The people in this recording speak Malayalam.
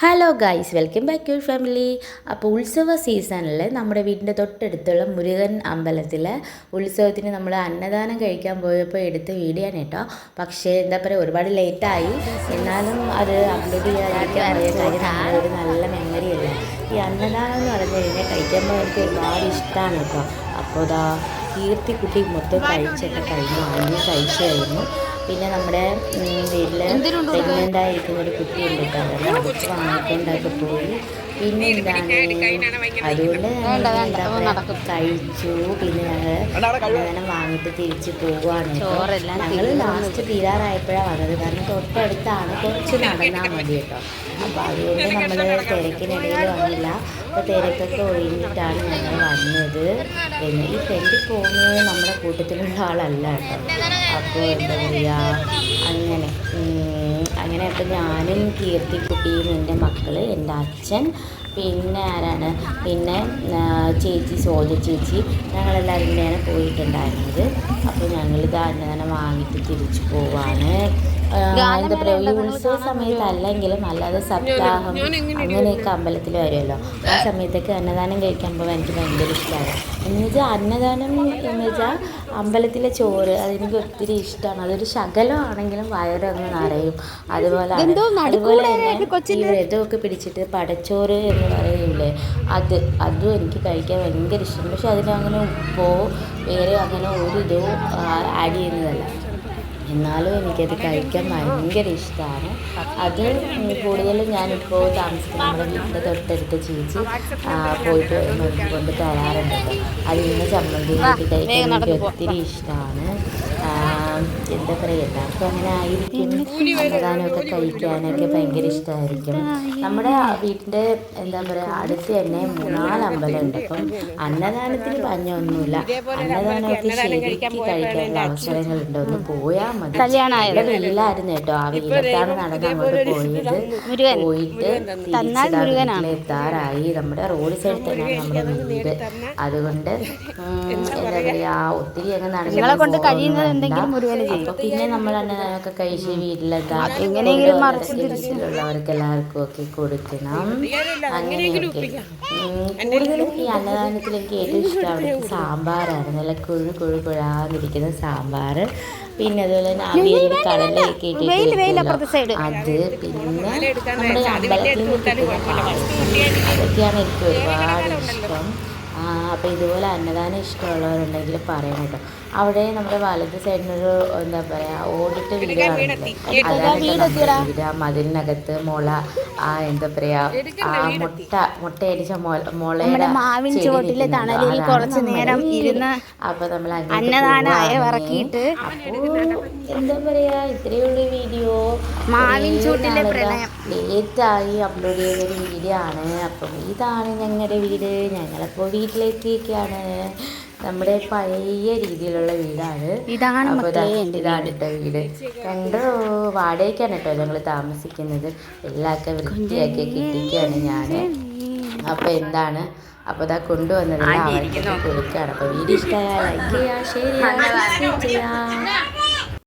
Hello guys welcome back your family അപ്പോൾ ഉത്സവ സീസണിൽ നമ്മുടെ വീടിന്റെ തൊട്ടടുത്തുള്ള മുരുകൻ അമ്പലത്തിൽ ഉത്സവത്തിന് നമ്മൾ അന്നദാനം കഴിക്കാൻ പോയപ്പോൾ എടുത്ത വീഡിയോ കേട്ടോ. പക്ഷേ എന്താ പറയുക ഒരുപാട് ലേറ്റായി എന്നാലും അത് അപ്ലോഡ് ചെയ്യാതിരിക്കാൻ പോയ കാര്യം ഒരു നല്ല മെമ്മറി അല്ലേ? ഈ അന്നദാനം എന്ന് പറഞ്ഞു കഴിഞ്ഞാൽ കഴിക്കുമ്പോൾ എനിക്ക് ഒരുപാട് ഇഷ്ടമാണ് കേട്ടോ. അപ്പോൾ ഇതാ കീർത്തിക്കുട്ടി മൊത്തം കഴിച്ചൊക്കെ കഴിഞ്ഞു അങ്ങനെ കഴിച്ചു കഴിഞ്ഞു. പിന്നെ നമ്മുടെ വീട്ടിൽ പ്രഗ്നന്റ് ആയിരിക്കുന്ന ഒരു കുട്ടി അവർക്ക് വാങ്ങിക്കൊണ്ടൊക്കെ പോയി. പിന്നെ എന്താണ്? അതുകൊണ്ട് കഴിച്ചു പിന്നെ ഞങ്ങൾ അങ്ങനെ വാങ്ങിയിട്ട് പോവാണ് പോവുകയാണ് ഞങ്ങൾ ലാസ്റ്റ് തീരാറായപ്പോഴാണ് വന്നത്. കാരണം തൊട്ടടുത്താണ് കുറച്ച് നടന്നാൽ മതി കേട്ടോ. അപ്പോൾ അതുകൊണ്ട് നമ്മൾ തിരക്കിനിടയിൽ വന്നില്ല. അപ്പോൾ തിരക്കൊക്കെ ഒഴിഞ്ഞിട്ടാണ് ഞങ്ങൾ വന്നത്. പിന്നെ ഈ ഫ്രണ്ടിൽ പോകുന്നത് നമ്മുടെ കൂട്ടത്തിലുള്ള ആളല്ല കേട്ടോ. അപ്പോൾ എന്താ പറയുക അങ്ങനെ അങ്ങനെ അപ്പോൾ ഞാനും കീർത്തിക്കുട്ടിയും എന്റെ മക്കൾ എന്റെ അച്ഛൻ പിന്നെ ആരാണ്? പിന്നെ ചേച്ചി സോജ ചേച്ചി ഞങ്ങളെല്ലാവരും കൂടെയാണ് പോയിട്ടുണ്ടായിരുന്നത്. അപ്പോൾ ഞങ്ങളിത് അന്നദാനം വാങ്ങിയിട്ട് തിരിച്ചു പോവാണ്. എന്താ പറയുക ഈ ഉത്സവ സമയത്തല്ലെങ്കിലും അല്ലാതെ സപ്താഹം അങ്ങനെയൊക്കെ അമ്പലത്തിൽ വരുമല്ലോ. ആ സമയത്തൊക്കെ അന്നദാനം കഴിക്കാൻ പോകാൻ എനിക്ക് ഭയങ്കര ഇഷ്ടമാണ് എന്ന് വെച്ചാൽ അന്നദാനം എന്ന് വെച്ചാൽ അമ്പലത്തിലെ ചോറ് അതെനിക്ക് ഒത്തിരി ഇഷ്ടമാണ് അതൊരു ശകലമാണെങ്കിലും വയറങ്ങ് നിറയും. അതുപോലെ അതുപോലെ തന്നെ ഈ വ്രതമൊക്കെ പിടിച്ചിട്ട് പടച്ചോറ് എന്ന് പറയൂലേ അത് അതും എനിക്ക് കഴിക്കാൻ ഭയങ്കര ഇഷ്ടമാണ് പക്ഷെ അതിനങ്ങനെ ഉപ്പോ വേറെ അങ്ങനെ ഒരു ഇതോ ആഡ് ചെയ്യുന്നതല്ല. എന്നാലും എനിക്കത് കഴിക്കാൻ ഭയങ്കര ഇഷ്ടമാണ് അത് കൂടുതലും ഞാനിപ്പോൾ താമസിക്കുന്ന നമ്മുടെ വീടിന്റെ തൊട്ടടുത്ത ചേച്ചി പോയിട്ട് നോക്കിക്കൊണ്ട് തരാറുണ്ട്. അതിൽ നിന്ന് ചമ്മന്തി കൂട്ടി കഴിക്കാൻ എനിക്ക് ഒത്തിരി ഇഷ്ടമാണ് എന്താ പറയുക എല്ലാവർക്കും അങ്ങനെ ആയിരിക്കും. അന്നദാനമൊക്കെ കഴിക്കാനൊക്കെ ഭയങ്കര ഇഷ്ടമായിരിക്കും നമ്മുടെ വീട്ടിന്റെ എന്താ പറയുക അടുത്ത് തന്നെ മൂന്നാൽ അമ്പലമുണ്ട്. അപ്പം അന്നദാനത്തിന് പഞ്ഞൊന്നുമില്ല. അന്നദാനമൊക്കെ ശരിക്കും കഴിക്കാനുള്ള അവസരങ്ങളുണ്ട്. ഒന്ന് പോയാൽ മതി. കേട്ടോ ആ നടന്ന് അങ്ങോട്ട് പോയത് പോയിട്ട് എത്താറായി. നമ്മുടെ റോഡ് സൈഡിൽ തന്നെയാണ് നമ്മുടെ വീട്. അതുകൊണ്ട് എന്താ പറയാ? ഒത്തിരി അങ്ങ് നടന്നു കൊണ്ട് കഴിയുന്നത് എന്തെങ്കിലും അപ്പൊ പിന്നെ നമ്മൾ അന്നദാനമൊക്കെ കഴിച്ച് വീട്ടിലെത്താം. എങ്ങനെയെങ്കിലും ഉള്ളവർക്ക് എല്ലാവർക്കും ഒക്കെ കൊടുക്കണം. അങ്ങനെയൊക്കെ. കൂടുതലും ഈ അന്നദാനത്തിൽ എനിക്ക് ഏറ്റവും ഇഷ്ടം അവിടുത്തെ സാമ്പാറാണ്. നല്ല കുഴു കുഴു കുഴാന്നിരിക്കുന്ന സാമ്പാർ പിന്നെ അതുപോലെ അത് പിന്നെ നമ്മുടെ അമ്പലത്തിൽ നിന്ന് കിട്ടുന്ന പായസം അതൊക്കെയാണ് എനിക്ക് ഒരുപാട് ഇഷ്ടം. അപ്പോൾ ഇതുപോലെ അന്നദാനം ഇഷ്ടമുള്ളവരുണ്ടെങ്കിൽ പറയണം കേട്ടോ. അവിടെ നമ്മുടെ വലത് സൈഡിനൊരു എന്താ പറയുക ഓടിട്ട് വീട് അതാണ് വീട് ആ മതിലിനകത്ത് മുള ആ എന്താ പറയാ ആ മുട്ട മുട്ടയടിച്ച മുളയുടെ ചെടി നിൽക്കുന്നുണ്ടോ? അതാണ് നമ്മുടെ വീട്. അപ്പൊ നമ്മൾ ഇറക്കിയിട്ട് എന്താ പറയാ ഇത്രയേ ഉള്ളൂ വീഡിയോ മാവിൻ ചൂട്ടിലെ ലേറ്റായി അപ്ലോഡ് ചെയ്ത ഒരു വീഡിയോ ആണ്. അപ്പം ഇതാണ് ഞങ്ങളുടെ വീട്. ഞങ്ങളപ്പോൾ വീട്ടിലെത്തിയൊക്കെയാണ് നമ്മുടെ പഴയ രീതിയിലുള്ള വീടാണ്. ഇതാണ് ഇതാണ് കേട്ടോ വീട്. കണ്ടോ? വാടകയ്ക്കാണ് കേട്ടോ ഞങ്ങൾ താമസിക്കുന്നത്. എല്ലാവർക്കും വൃത്തിയാക്കി കിട്ടിക്കുകയാണ് ഞാൻ അപ്പൊ എന്താണ്? അപ്പൊ ഇതാ കൊണ്ടുവന്നത്. അവർക്ക് കൊടുക്കുകയാണ് അപ്പൊ വീട് ഇഷ്ടമായ ലൈക്ക് ചെയ്യുക ഷെയർ ചെയ്യുക